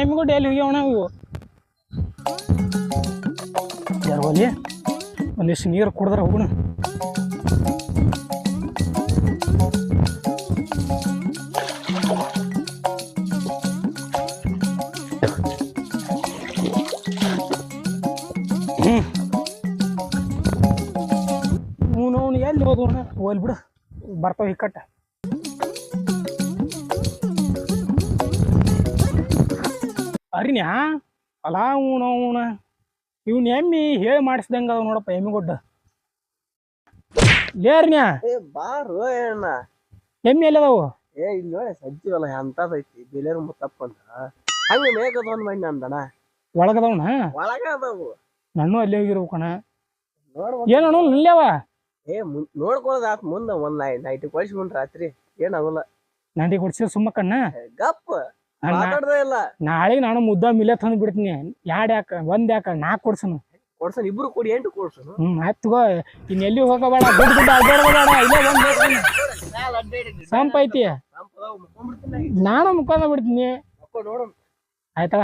ಎಮ್ಮಿಗುಡ್ಡ daily ಹೋಗ್ಯವಣ ಹೋಗೋ ಯಾರು ಹೋಲಿ ಒಂದಿಷ್ಟು ನೀರು ಕುಡಿದ್ರೆ ಹೋಗೋಣ ಅವನು ಎಲ್ಲಿ ಹೋಗೋಣ ಹೋಲ್ ಬಿಡು. ಬರ್ತಾವ ಇಕ್ಕಟ್ಟ ಅರಿನ್ಯಾ ಅಲಾ ಊಣ ಊಣ. ಇವ್ನ ಎಮ್ಮಿ ಹೇಳಿ ಮಾಡಿಸ್ದಂಗ ಅದ ನೋಡಪ್ಪ ಎಮ್ಮಿಗೊಡ್ಡ ಲೇರ್ನ್ಯಾ ಏ ಬಾರು ಅಣ್ಣ. ಎಮ್ಮಿ ಎಲ್ಲದಾವು ಏ ಇಲ್ಲಿ ನೋಡಿ ಸಜ್ಜಿವಲ್ಲ ಎಂತದೈತಿ ಬಿಲೇರ್ ಮುತ್ತಪ್ಪ ಅಂತ ಹಂಗ ಮೇಕದ ಒಂದ್ ಮಂದಿ ಅಂದಣ ಒಳಗದವನ? ಒಳಗ ಅದಾವು ನಾನು ಅಲ್ಲೇ ಹೋಗಿರ್ಬೇಕಣ ನೋಡ್ಬೇಕು. ಏನೋ ಇಲ್ಲವ ಏ ಮುಂದ್ ನೋಡ್ಕೊಳ್ಳೋದ್ ಆತ್ ಮುಂದ ಒಂದ್ ನೈ ನೈಟ್ ಕೊಳಿಸ್ಕೊಂಡ್ ರಾತ್ರಿ ಏನಾಗಲ್ಲ ನಂದಿ ಕೊಡ್ಸಿ ಸುಮ್ಮಕ್ಕನ್ನ ಗಪ್ ಮಾತಾಡ್ದ ಇಲ್ಲ. ನಾಳೆ ನಾನು ಮುದ್ದ ಮಿಲೆ ತಂದು ಬಿಡ್ತೀನಿ. ಯಾಡ್ ಯಾಕ ಒಂದ್ ಯಾಕ ನಾಕ್ ಕೊಡ್ಸನು. ಕೊಡ್ಸನ್ ಇಬ್ರು ಕೊಡಿ ಎಂಟು ಕೊಡ್ಸನು. ಹ್ಮ್ ಆಯ್ತು ತಗೋ. ಇನ್ ಎಲ್ಲಿ ಹೋಗಬೇಡ ದುಡ್ಡು ದುಡ್ಡು ಅಡ್ಡಾಡಬೇಡ ಇಲ್ಲೇ ಬಂದ್ ಸಂಪ ಐತಿ. ನಾನು ಮುಖಾಂತ ಬಿಡ್ತೀನಿ. ನೋಡು ಆಯ್ತಾ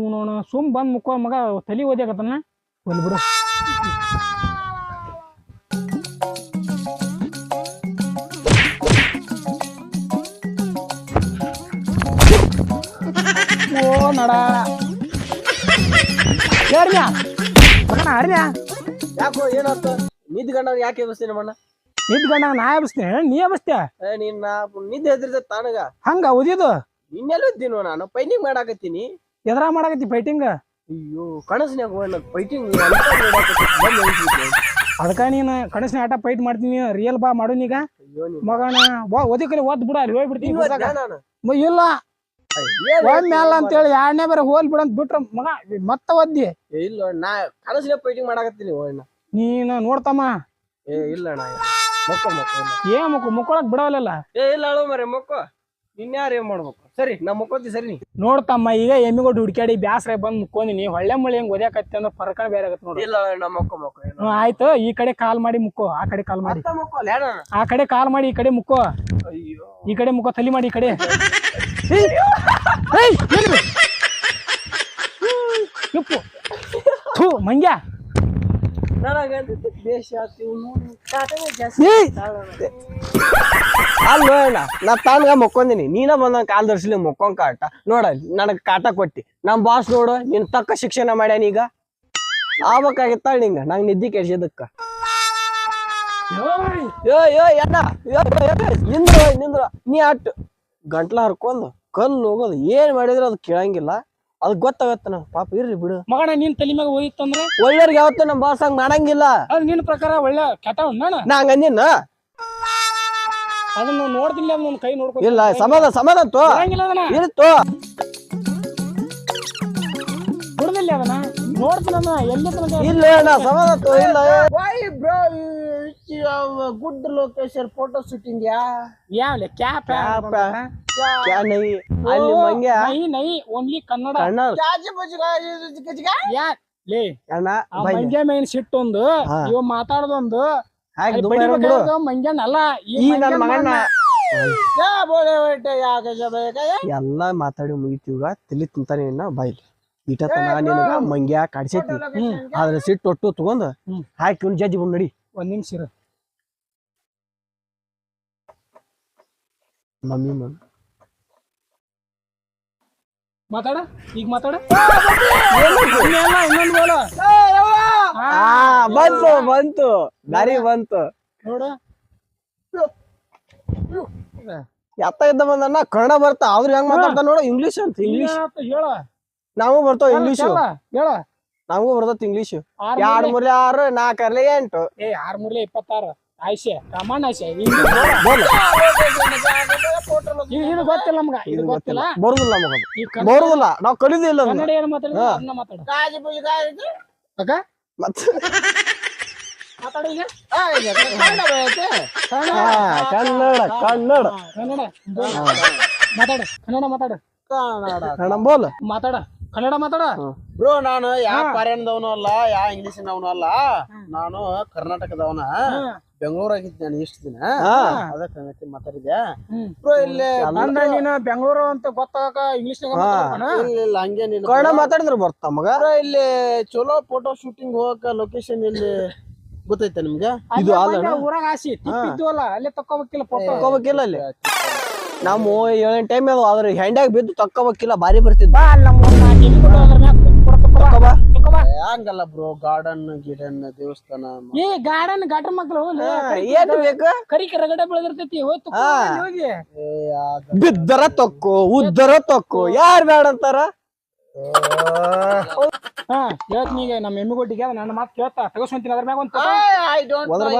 ಉಣೋಣ ಸುಮ್ ಬಂದ್ ಮುಖ ಮಗ ತಲಿ ಓದ್ಯಾಕತ್ತಾನ. ಒಲ್ ಬಿಡು. ಓ ನಡ. ಯಾರ್ನ್ಯಾ ಮಗನ ಅರ್ನ್ಯಾ ಯಾಕೋ ಏನಾತ ನಿದ್ ಗಂಡ ಯಾಕೆ ಎಬ್ಸ್ತೀನಿ ಮಣ್ಣ ನಿಂತ್ಕೊಂಡ ನಾ ಎಬ್ಸ್ತೀನಿ ನೀ ಎಬ್ಸ್ತ್ಯಾ ಏ ನಿನ್ನ ನಾ ನಿದ್ದೆ ಹೆದ್ರಿದ ತಾನಗ. ಹಂಗ ಓದಿದು ನಿನ್ನೆಲ್ಲ ಇದ್ದೀನೋ ನಾನು? ಪೈನಿಂಗ್ ಮಾಡಾಕತ್ತೀನಿ. ಎದ್ರಾ ಮಾಡಾಕತ್ತಿ ಫೈಟಿಂಗ್ ಅಯ್ಯೋ ಕನಸಿನ್ಯಾಗ ಫೈಟಿಂಗ್ ಅದಕ್ಕ ನೀನು ಕನಸಿನ ಆಟ ಫೈಟ್ ಮಾಡ್ತೀನಿ ರಿಯಲ್ ಬಾ ಮಾಡೋನ್ ಈಗ ಮಗಣ ಮಗನ ಓದಿ ಕಲಿ ಓದ್ ಬಿಡ ಅಲ್ಲಿ ಹೋಗ್ಬಿಡ್ತೀನಿ ಇಲ್ಲ ಒಂದ್ ಮ್ಯಾಲ ಅಂತೇಳಿ ಎರಡನೇ ಬೇರೆ ಹೋಲ್ ಬಿಡ ಅಂತ ಬಿಟ್ರ ಮಗ ಮತ್ತ ಒದ್ದಿ ಇಲ್ಲ ನಾ ಕನಸಿನ ಫೈಟಿಂಗ್ ಮಾಡಾಕತ್ತೀನಿ ನೀನು ನೋಡ್ತಮ್ಮ ಏ ಇಲ್ಲ ಅಣ್ಣ ಮಕ್ಕೋ ಏ ಮುಕ್ಕು ಮುಕ್ಕೊಳಕ್ ಬಿಡವಲ್ಲ ಏ ಇಲ್ಲ ಅಳು ಮರೆ ಮಕ್ಕೋ ಇನ್ಯಾರು ಏನ್ ಮಾಡ್ಬೇಕು ಸರಿ ನಮ್ಮ ಮುಕ್ಕೋತಿ ಸರಿ ನೀ ನೋಡ್ತಮ್ಮ ಈಗ ಎಮ್ಮಿಗೊಡ್ ಹುಡ್ಕ್ಯಾಡಿ ಬ್ಯಾಸ್ರ ಬಂದ್ ಮುಕ್ಕೊಂದಿನಿ ಹೊಳ್ಳೆ ಮಳೆ ಹೆಂಗ್ ಒದ್ಯಾಕತ್ತಿ ಅಂದ್ರೆ ಫರ್ಕ ಬೇರೆ ಆಗತ್ತೆ ನೋಡಿ ಇಲ್ಲ ಅಣ್ಣ ಮಕ್ಕೋ ಮಕ್ಕೋ ಹ್ಮ್, ಆಯ್ತು ಈ ಕಡೆ ಕಾಲ್ ಮಾಡಿ ಮುಕ್ಕೋ ಆ ಕಡೆ ಕಾಲ್ ಮಾಡಿ ಮತ್ತ ಮಕ್ಕೋ ಅಲ್ಲ ಆ ಕಡೆ ಕಾಲ್ ಮಾಡಿ ಈ ಕಡೆ ಮುಕ್ಕೋ ಅಯ್ಯೋ ಈ ಕಡೆ ಮುಕ್ಕೋ ತಲಿ ಮಾಡಿ ಈ ಕಡೆ ಏಯ್! ಏಯ್, ಎಲ್ಲಿ? ಯಪ್ಪು. ಥು, ಮಂಗ್ಯ ಅಲ್ಲ ನೋಡಣ ನಾ ತಾನ್ಗ ಮೊಕ್ಕೊಂದಿನಿ. ನೀನ ಬಂದಂಗ ಕಾಲ್ ದರ್ಶಲಿ ಮಕ್ಕೊಂಡ್ ಕಾಟ. ನೋಡ ನನಗ್ ಕಾಟ ಕೊಟ್ಟಿ. ನಮ್ ಬಾಸ್ ನೋಡು ನಿನ್ ತಕ್ಕ ಶಿಕ್ಷಣ ಮಾಡ್ಯಾನ ಈಗ. ಆಗ್ಬೇಕಾಗಿತ್ತಾಳ ನಿಂಗ? ನಂಗ್ ನಿದ್ದಿ ಕೆಡ್ಸಿದಕ್ಕ ಯೋ, ಯೋ, ನಿಂದ್ರ ನಿಂದ್ರ. ನೀ ಅಟ್ ಗಂಟ್ಲ ಹರ್ಕೊಂಡು ಕಲ್ಲು ಹೋಗೋದು. ಏನ್ ಮಾಡಿದ್ರೆ ಅದು ಕೇಳಂಗಿಲ್ಲ. ಅದ್ ಗೊತ್ತಾಗತ್ತ ಪಾಪ ಇರ್ಲಿ ಬಿಡು. ಮಗಣ ನೀನ್ ತಲೆ ಮ್ಯಾಗ ಹೋಗಿತ್ತಂದ್ರ ಒಳ್ಳೆಯವ್ರಿಗೆ ಯಾವತ್ತೂ ನಮ್ ಬಾಸ್ ಹಂಗ ಮಾಡಂಗಿಲ್ಲ. ಅದ್ ನಿನ್ ಪ್ರಕಾರ ಒಳ್ಳೆ ಕೆಟ್ಟ ನಾನು? ನಾ ಹಂಗ ಅಂದಿನ? ಅದನ್ನ ನೋಡ್ದಿಲ್ಲ ನನ್ನ ಕೈ ನೋಡ್ಕೊ ಇಲ್ಲ ಸಮಾಧಾನ ಸಮಾಧಾನ ತೋ. ಬರಂಗಿಲ್ಲ ಅದನ್ನ. ಇರ್ತೋ ಬಿಡದಿಲ್ಲ ಅದನ್ನ. ನೋಡ್ತೀನಿ ಅದನ್ನ ಎಲ್ಲಿ ಇಲ್ಲ ಸಮಾಧಾನ ತೋ ಇಲ್ಲ why bro good location photo shooting ಯಾ ಯಾವ್ಲೆ ಕ್ಯಾಪ್ ಕ್ಯಾಪ್. ಕ್ಯಾ नहीं ಅಲ್ಲಿ ಮಂಗ್ಯ? ನೈ ನೈ ಓನ್ಲಿ ಕನ್ನಡ. ಕಣ್ಣ ಲೇ ಅಣ್ಣ ಆ ಬೈ ಮಂಗ್ಯ ಮೇನ್ ಸಿಟ್ಟೊಂದು ಹಾ. ಇವ ಮಾತಾಡೋದೊಂದು. ಹಾಗೆ ದುಬಾರಿ ಬಿಡು ಈ ನನ್ನ ಮಗನ? ಎಲ್ಲಾ ಮಾತಾಡಿ ಮುಗಿತೀವ ತಲಿ ತಿಂತಾನೆ ಇನ್ನ ಬೈಲಿ. ಇಟತ್ತ ನಾ ನಿನಗ ಮಂಗ್ಯ ಕಾಡ್ಸೈತಿ. ಆದ್ರೆ ಸಿಟ್ಟು ಒಟ್ಟು ತಗೊಂಡ್. ಹಾಕಿ ಒಂದ್ ಜಜ್ಜಿ ಬಂದ್ ನಡಿ. ಒಂದ್ ನಿಮಿಷ ಇರು. Mummy mummy. ಮಾತಾಡ? ಈಗ ಮಾತಾಡ? ಇನ್ನೊಂದು ಬೋಲ ಆ ಬಂತು ಬಂತು. ದಾರಿ ಬಂತು. ನೋಡು. ಎತ್ತ ಇದ್ದ ಬಂದಣ್ಣ ಕನ್ನಡ ಬರ್ತಾ ಅವ್ರ ಹೆಂಗ್ ಮಾತಾಡ್ತಾರ ನೋಡ ಇಂಗ್ಲಿಷ್ ಅಂತ ಇಂಗ್ಲಿಷ್ ಹೇಳ. ನಾವು ಬರ್ತಾವ ಇಂಗ್ಲಿಷ್ ಹೇಳ, ನಾವು ನಮಗೂ ಬರ್ತದ ಇಂಗ್ಲಿಷ್ ಎರಡ್ ಮೂರ್ಲೆ- ಮೂರ್ಲೆ ಆರು ನಾಲ್ಕರ್ಲೆ ಎಂಟು. ಏ ಆರ್ ಮೂರ್ಲೆ ಇಪ್ಪತ್ತಾರು. ಆಯ್ಸೆ ಕಮಾನ್ ಆಯ್ಸೆ ಇದು ಗೊತ್ತಿಲ್ಲ ನಮ್ಗ ಇದು ಗೊತ್ತಿಲ್ಲ. ಬರುದಿಲ್ಲ ನಮಗ ಬರುದಿಲ್ಲ ನಾವ್. ಕನ್ನಡ ಏನು ಮಾತಾಡ ಮಾತಾಡ. ಅಕ್ಕ? ಮತ್ತ? ಕನ್ನಡ ಕನ್ನಡ. ಮಾತಾಡ ಕನ್ನಡ ಮಾತಾಡ. ಕನ್ನಡ ಬೋಲ್ ಮಾತಾಡ ಕನ್ನಡ ಮಾತಾಡ. ಬ್ರೋ ನಾನು ಯಾವ ಫಾರಿನ್ದವನು ಅಲ್ಲ ಯಾವ ಇಂಗ್ಲಿಷಿನವನು ಅಲ್ಲ ನಾನು ಕರ್ನಾಟಕದವನ. ಬೆಂಗಳೂರಾಗಿದ್ದೆ ನಾನು ಇಷ್ಟು ದಿನ. ಅದಕ್ಕೆ ಹಂಗತಿ ಮಾತಾಡಿದೆ. ಬ್ರೋ ಇಲ್ಲಿ ಅಂದ್ರೆ ನೀನು ಬೆಂಗಳೂರು ಅಂತ ಗೊತ್ತಾಗ ಇಂಗ್ಲಿಷ್ ಇಲ್ಲ ಹಂಗೇನಿಲ್ಲ ಕನ್ನಡ ಮಾತಾಡಿದ್ರೆ ಬರ್ತಾ ಮಗ? ಇಲ್ಲಿ ಚಲೋ ಫೋಟೋ ಶೂಟಿಂಗ್ ಹೋಗಕ ಲೊಕೇಶನ್ ಇಲ್ಲಿ ಗೊತ್ತೈತೆ ನಿಮ್ಗೆ? ಇದು ಊರಾಗ ಆಸಿ ಇದ್ವಲ್ಲ ಅಲ್ಲೇ ತಕ್ಕೋಬೇಕಿಲ್ಲ ಫೋಟೋ ತಕ್ಕೋಬೇಕಿಲ್ಲ ಅಲ್ಲಿ. ನಮ್ಮ ಏಳನೇ ಟೈಮ್ ಅದು ಅದ್ರ ಹೆಂಡ್ಯಾಗ ಬಿದ್ದು ತಕ್ಕೋಬೇಕಿಲ್ಲ ಬಾರಿ ಬರ್ತಿದ್ದ ನಮ್ಮ ಹಂಗಲ್ಲ ಬ್ರೋ ಗಾರ್ಡನ್ ಗಿಡನ್ ದೇವಸ್ಥಾನ. ಏ ಗಾರ್ಡನ್ ಗಾರ್ಡನ್ ಮಕ್ಳು ಲೇ, ಏನ್ ಬೇಕು? ಕರಿಕೆ ರಗಡೆ ಬೆಳೆದಿರ್ತೈತಿ ಹೋಯ್ತು ಹೋಗಿ. ಬಿದ್ದರ ತೊಕ್ಕು ಉದ್ದರ ತೊಕ್ಕು ಯಾರ್ ಬೇಡ ಅಂತಾರ? ಹಾ ಹೇಳ್ತೀನಿ ಈಗ ನಮ್ಮ ಎಮ್ಮಿಗೊಟ್ಟಿಗೆ ನನ್ನ ಮಾತು ಕೇಳ್ತಾ ತಗೋಸ್ಕೊಂತೀನಿ ಅದ್ರ ಮ್ಯಾಗ ಒಂದು.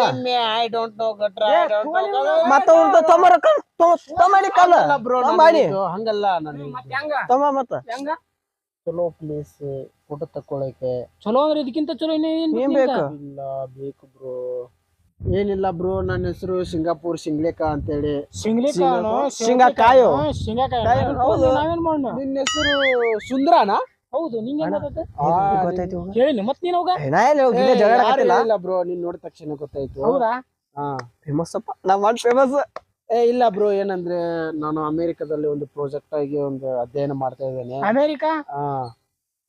ಎಮ್ಮೆ, ಗಟ್ರ, I don't know ಮತ್ತ ಕಲ್- ಹಂಗಲ್ಲ ನಾನು ನಾನು ಮತ್ತೆ ಮತ್ತ. ಹೆಂಗ? ಚಲೋ ಪ್ಲೇಸ್ ಫೋಟೋ ತಕ್ಕೊಳಕ್ಕೆ. ಚಲೋ ಅಂದ್ರೆ ಇದಕ್ಕಿಂತ ಚಲೋ ಇನ್ನೇನ್ ಏನ್ ಬೇಕು? ಇಲ್ಲ ಬೇಕು ಬ್ರೋ ಏನಿಲ್ಲ ಬ್ರೋ ನನ್ನ ಹೆಸರು ಸಿಂಗಾಪುರ್ ಸಿಂಗ್ಲೇಕ ಅಂತ ಹೇಳಿ ಶೇಂಗಾಕಾಯು. ಶೇಂಗಾಕಾಯಿ. ಹೌದು. ನಾವೇನ್ ಮಾಡೋಣ? ನಿನ್ನ ಹೆಸರು ಸುಂದ್ರಾನಾ? ಹೌದು ನಿಂಗೆ ಗೊತ್ತಾಯ್ತು? ಮತ್ ನೀನ್ ಹೋಗ? ಏ, ನಾ ಎಲ್ಲಿ ಹೋಗಿದ್ದೆ ಜಗಳ ಇಲ್ಲ ಬ್ರೋ ನೀನ್ ನೋಡಿದ ತಕ್ಷಣ ಗೊತ್ತಾಯ್ತು. ಹೌದಾ? ಹಾ. ಫೇಮಸ್ ಅಪ್ಪ. ನಮ್ಮ ಫೇಮಸ್ ಏ ಇಲ್ಲ ಬ್ರೋ ಏನಂದ್ರೆ ನಾನು ಅಮೆರಿಕದಲ್ಲಿ ಒಂದು ಪ್ರಾಜೆಕ್ಟ್ ಆಗಿ ಒಂದು ಅಧ್ಯಯನ ಮಾಡ್ತಾ ಇದ್ದೇನೆ. ಅಮೇರಿಕಾ? ಹಾ.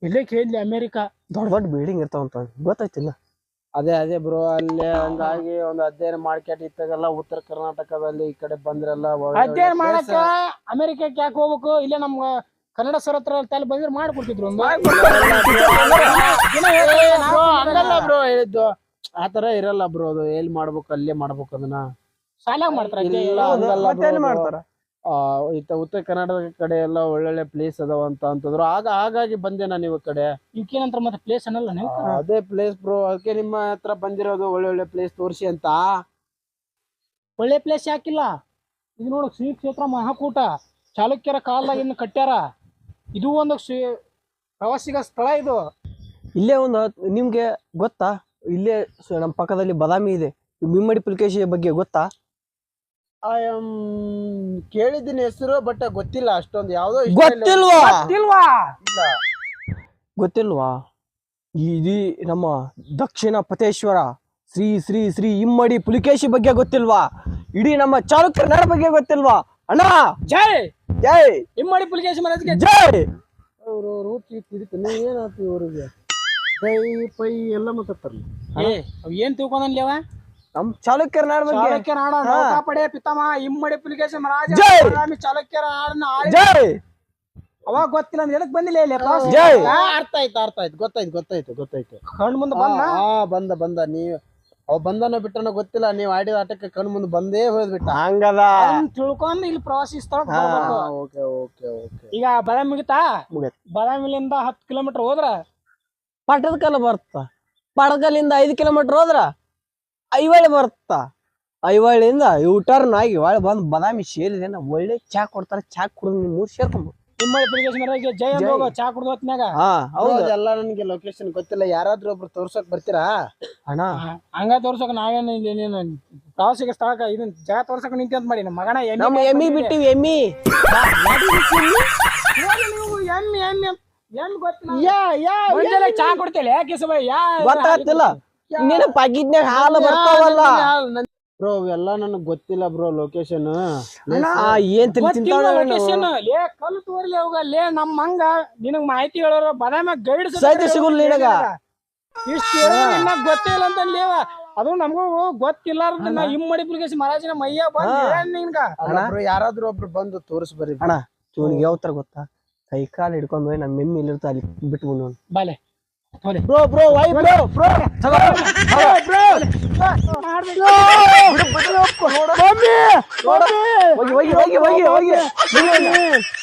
ಇಲ್ಲೇ ಕೇಳಿ ಅಮೇರಿಕಾ. ದೊಡ್ಡ ದೊಡ್ಡ ಬಿಲ್ಡಿಂಗ್ ಇರ್ತಾವಂತ ಗೊತ್ತಾಯ್ತಿಲ್ಲ. ಅದೇ ಅದೇ ಬ್ರೋ ಅಲ್ಲಿ ಹಂಗಾಗಿ ಒಂದು ಅಧ್ಯಯನ ಮಾಡ್ಕೊಂಡು ಇತ್ತಾಗೆಲ್ಲ ಉತ್ತರ ಕರ್ನಾಟಕದಲ್ಲಿ ಈ ಕಡೆ ಬಂದ್ರೆಲ್ಲ ಒಳ್ಳೆ ಅಧ್ಯಯನ ಮಾಡಕ ಅಮೇರಿಕಕ್ಕೆ ಯಾಕೆ ಹೋಗ್ಬೇಕು? ಇಲ್ಲೇ ನಮ್ಮ ಕನ್ನಡ ಸರ್ ಹತ್ರ ತಲೆ ಬಂದ್ರೆ ಮಾಡ್ಕೊಡ್ತಿದ್ರು ಒಂದು. ಹಂಗಲ್ಲ ಬ್ರೋ ಹೇಳಿದ್ದು ಆತರ ಇರಲ್ಲ ಬ್ರೋ ಅದು ಎಲ್ಲಿ ಮಾಡ್ಬೇಕು ಅಲ್ಲೇ ಮಾಡ್ಬೇಕು ಅದನ್ನ. ಶಾಲ್ಯಾಗ ಮಾಡ್ತಾರ ಉತ್ತರ ಕರ್ನಾಟಕ ಕಡೆ ಎಲ್ಲ ಒಳ್ಳೊಳ್ಳೆ ಪ್ಲೇಸ್ ಅದಾವ ಅಂತ ಅಂತಂದ್ರು. ಆಗ ಹಾಗಾಗಿ ಬಂದೆ ನಾನು ಇವ ಕಡೆ? ಇವಕ್ಕೇನಂತಾರ ಮತ್ತೆ ಪ್ಲೇಸ್ ಅನ್ನಲ್ಲ ನೀವು? ಅದೇ ಪ್ಲೇಸ್ ಬ್ರೋ ಅದಕ್ಕೆ ನಿಮ್ಮ ಹತ್ರ ಬಂದಿರೋದು ಒಳ್ಳೊಳ್ಳೆ ಪ್ಲೇಸ್ ತೋರಿಸಿ ಅಂತ. ಒಳ್ಳೆ ಪ್ಲೇಸ್ ಯಾಕಿಲ್ಲ? ಇದು ನೋಡಕ್ ಶ್ರೀ ಕ್ಷೇತ್ರ ಮಹಾಕೂಟ. ಚಾಲುಕ್ಯರ ಕಾಲದಾಗ ಇನ್ನು ಕಟ್ಟ್ಯಾರ ಇದು ಒಂದು ಶ್ರೀ ಪ್ರವಾಸಿಗ ಸ್ಥಳ ಇದು. ಇಲ್ಲೇ ಒಂದು ನಿಮ್ಗೆ ಗೊತ್ತಾ? ಇಲ್ಲೇ ನಮ್ಮ ಪಕ್ಕದಲ್ಲಿ ಬದಾಮಿ ಇದೆ. ಮಿಮ್ಮಡಿ ಪುಲ್ಕೇಶಿಯ ಬಗ್ಗೆ ಗೊತ್ತಾ? ಐ ಆಮ್ ಕೇಳಿದ್ದೀನಿ ಹೆಸರು ಬಟ್ ಗೊತ್ತಿಲ್ಲ ಅಷ್ಟೊಂದು ಯಾವ್ದೋ ಗೊತ್ತಿಲ್ವಾ ಇಲ್ಲ. ಗೊತ್ತಿಲ್ವಾ? ಇಲ್ಲ. ಗೊತ್ತಿಲ್ವಾ? ಇದು ನಮ್ಮ ದಕ್ಷಿಣ ಪತೇಶ್ವರ ಶ್ರೀ ಶ್ರೀ ಶ್ರೀ ಇಮ್ಮಡಿ ಪುಲಿಕೇಶಿ ಬಗ್ಗೆ ಗೊತ್ತಿಲ್ವಾ? ಇಡೀ ನಮ್ಮ ಚಾಲುಕ್ಯರ ನಾಡ ಬಗ್ಗೆ ಗೊತ್ತಿಲ್ವಾ? ಅಣ್ಣ! ಜೈ! ಜೈ! ಇಮ್ಮಡಿ ಪುಲಿಕೇಶಿ ಮಹಾರಾಜ್ಗೆ ಜೈ! ಅವ್ರು ನೀವು ಏನಾಯ್ತು ಇವ್ರಿಗೆ ಪೈ ಪೈ ಎಲ್ಲ ಮಾತಾಡ್ತಾರಲ್ಲ. ಏ ಅವ್ ಏನ್ ತಿಳ್ಕೊಂಡ್ಲೇವಾ ನಮ್ ಚಾಲುಕ್ಯರ ನಾಡ ಬಗ್ಗೆ. ಚಾಲುಕ್ಯ ನಾಡ ನೌಕಾಪಡೆ ಪಿತಾಮಹ ಇಮ್ಮಡಿ ಪುಲಿಕೇಶಿ ಮಹಾರಾಜ ಜೈ! ಬಾದಾಮಿ ಚಾಲುಕ್ಯರ ನಾಡನ್ನ ಆಳಿ ಜೈ! ಅವಾಗ ಗೊತ್ತಿಲ್ಲ ಅಂದ್ರೆ ಎದಕ್ ಬಂದಿಲ್ಲ ಇಲ್ಲಿ? ಪ್ರವಾಸ? ಜೈ! ಆ, ಅರ್ಥ ಆಯ್ತು ಅರ್ಥ ಆಯ್ತು ಗೊತ್ತಾಯ್ತು ಗೊತ್ತಾಯ್ತು ಗೊತ್ತಾಯ್ತು. ಕಣ್ ಮುಂದೆ ಬಂದ? ಆ ಆ, ಬಂದ ಬಂದ. ನೀವ್ ಅವ್ ಬಂದನೋ ಬಿಟ್ಟನೋ ಗೊತ್ತಿಲ್ಲ ನೀವ್ ಆಡಿದ ಆಟಕ್ಕೆ ಕಣ್ ಮುಂದೆ ಬಂದೇ ಹೋದ್ಬಿಟ್ಟ. ಹಂಗದ. ಅದನ್ನ ತಿಳ್ಕೊಂಡು ಇಲ್ಲಿ ಪ್ರವಾಸಿ ಸ್ಥಳ ಬರ್ಬೇಕು ಓಕೆ ಓಕೆ ಓಕೆ ಈಗ ಬಾದಾಮಿ ಮುಗಿತಾ. ಬಾದಾಮಿಲಿಂದ ಹತ್ತು ಕಿಲೋಮೀಟರ್ ಹೋದ್ರ? ಪಟ್ಟದಕಲ್ಲ ಬರ್ತ. ಪಡಕಲ್ಲಿಂದ ಐದು ಕಿಲೋಮೀಟರ್ ಹೋದ್ರ? ಐವಳ್ಳಿ ಬರುತ್ತ ಐವಳಿಯಿಂದ ಯೂಟರ್ನ್ ಆಗಿ ಒಳ ಬಂದ್ ಬದಾಮಿ ಸೇರಿದೆ ಒಳ್ಳೆ ಚಾ ಕೊಡ್ತಾರೆ. ಚಾ ಕುಡಿದು ನಿಮ್ ಮೂರ್ ಸೇರ್ಕೊಂಡು ಪುಲಿಕೇಶಿ ಮಹಾರಾಜ್ಗೆ ಜೈ ಅಂತ. ಹೋಗೋ ಚಾ ಕುಡ್ದು ಹೊತ್ನ್ಯಾಗ? ಹಾ ಹೌದು. ಎಲ್ಲ ನನಗೆ ಲೊಕೇಶನ್ ಗೊತ್ತಿಲ್ಲ. ಯಾರಾದ್ರೂ ಒಬ್ರು ತೋರ್ಸಕ್ ಬರ್ತೀರಾ? ಅಣ್ಣ. ಹಂಗ ತೋರ್ಸಕ್ ನಾವೇನು ಇಲ್ಲಿ ನೀನು ಪ್ರವಾಸಿಗ ಸ್ಥಳಕ್ಕ ಇದನ್ನ ಜಾಗ ತೋರ್ಸಕ್ ನಿಂತಿ ಅಂತ ಮಾಡಿ ನಮ್ಮ ಮಗನ ಎಮ್ಮಿ ನಮ್ಮ ಎಮ್ಮಿ. ಬಿಟ್ಟಿವಿ ಎಮ್ಮಿ. ಎಮ್ಮಿ ಎಮ್ಮಿ ಎಮ್ಮಿ ಗೊತ್ತಿಲ್ಲ ಯಾ ಯಾ ಮುಂಜಾನೆ ಚಾ ಕೊಡ್ತೇಲೆ ಯಾಕೆ ಸಬ? ಯಾ ಗೊತ್ತಾಗ್ತಿಲ್ಲ. ನಿನ್ನ ಪಾಕಿಟ್ನ್ಯಾಗ ಹಾಲು ಬರ್ತಾವಲ್ಲ. ಬ್ರೋ ಎಲ್ಲ ನನಗ್ ಗೊತ್ತಿಲ್ಲ ಬ್ರೋ ಲೊಕೇಶನ್ ಏನ್ location. ಲೇ ಕಲ್ಲು ತೋರ್ಲಿ ಅವಾಗ ಲೇ ನಮ್ ಮಂಗ ನಿನಗ್ ಮಾಹಿತಿ ಹೇಳೋರು ಬದಾಮ ಗೈಡ್ ಸಹಿತ ಸಿಗುಲ್ಲ ನಿನಗ. ಇಷ್ಟು ಗೊತ್ತಿಲ್ಲ ಅಂತ ಲೇವ ಅದು ನಮಗೂ ಗೊತ್ತಿಲ್ಲಾರ್ದ ಇಮ್ಮಡಿ ಪುಲಿಕೇಶಿ ಮಹಾರಾಜನ ಮೈಯ ಬಂದ್ ನಿನ್ಗ. ಯಾರಾದ್ರೂ ಒಬ್ರು ಬಂದು ತೋರಿಸ್ಬರಿ ಅಣ್ಣ ಇವನಿಗೆ ಯಾವ ತರ ಗೊತ್ತಾ? ಕೈ ಕಾಲು ಹಿಡ್ಕೊಂಡ್ ಹೋಗಿ ನಮ್ಮ ಮೆಮ್ಮಿ ಇಲ್ಲಿರ್ತಾ ಅಲ್ಲಿ ಬಿಟ್ಟು ಬಂದು ಬಾಲೆ. Bro bro why bro bro? ಹೋಗಿ ಹೋಗಿ ಹೋಗಿ ಹೋಗಿ ಹೋಗಿ.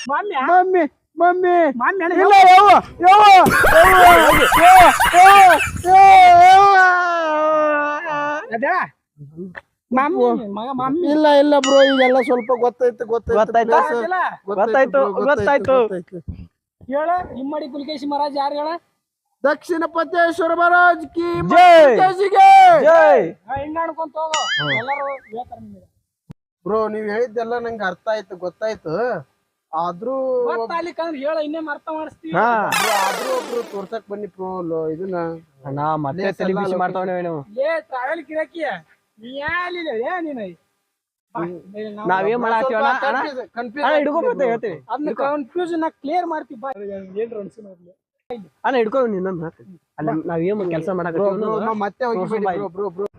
ಮಮ್ಮಿ ಮಮ್ಮಿ ಮಮ್ಮಿ ಮಾಮ್ಯ ಇಲ್ಲ ಯಾವ? ಯಾವ? ಅದೇ ಮಮ್ಮಿ ಮಮ್ಮಿ ಇಲ್ಲ ಇಲ್ಲ ಬ್ರೋ ಇದೆಲ್ಲ ಸ್ವಲ್ಪ ಗೊತ್ತಾಯ್ತು ಗೊತ್ತಾಯ್ತು ಗೊತ್ತಾಯ್ತು, ಗೊತ್ತಾಯ್ತು. ಹೇಳ ಇಮ್ಮಡಿ ಕುಲಕೇಶಿ ಮಹಾರಾಜ್ ಯಾರು ಹೇಳ? ದಕ್ಷಿಣ ಪತೇಶ್ವರ ಮಹಾರಾಜ್ ಕಿ ಬ್ರೋ ನೀವ್ ಹೇಳಿದ್ದೆಲ್ಲ ನಂಗೆ ಅರ್ಥ ಆಯ್ತು ಗೊತ್ತಾಯ್ತು. ಆದ್ರೂ ಹೇಳ ಇನ್ನೇ ಅರ್ಥ ಮಾಡಿಸ್ತೀವಿ. ಆದ್ರೂ ಒಬ್ರು ತೋರ್ಸಕ್ ಬನ್ನಿ ಪ್ರೋ ಇದನ್ನ. ನಾ ಮತ್ತೆ ತಲೆ ಬಿಸಿ ಏ ಟ್ರಾವೆಲ್ ಕಿರಕಿ ನೀ ಯಾಲಿಲ್ಲ ಏ ನೀನು? ಬಾ, ಇಲ್ಲಿ ನಾವೇನ್ ಮಾಡತ್ತೀವ ಅಣ್ಣ ಅಣ್ಣ ಕನ್ಫ್ಯೂಸ್ ಕನ್ಫ್ಯೂಸನ್ ಕನ್ಫ್ಯೂಷನ್ ಕ್ಲಿಯರ್ ಮಾಡ್ತೀವಿ ಬಾ. ಏನ್ರ ಅನ್ಸು ನೋಡ್ಲಿ ಅಣ್ಣ ಹಿಡ್ಕೊ ನಿನ್ನೊಂದು ಅಲ್ಲ ನಾವೇನ್ ಕೆಲಸ ಅನ್ನೋದು ಮತ್ತೆ ಹೋಗಿ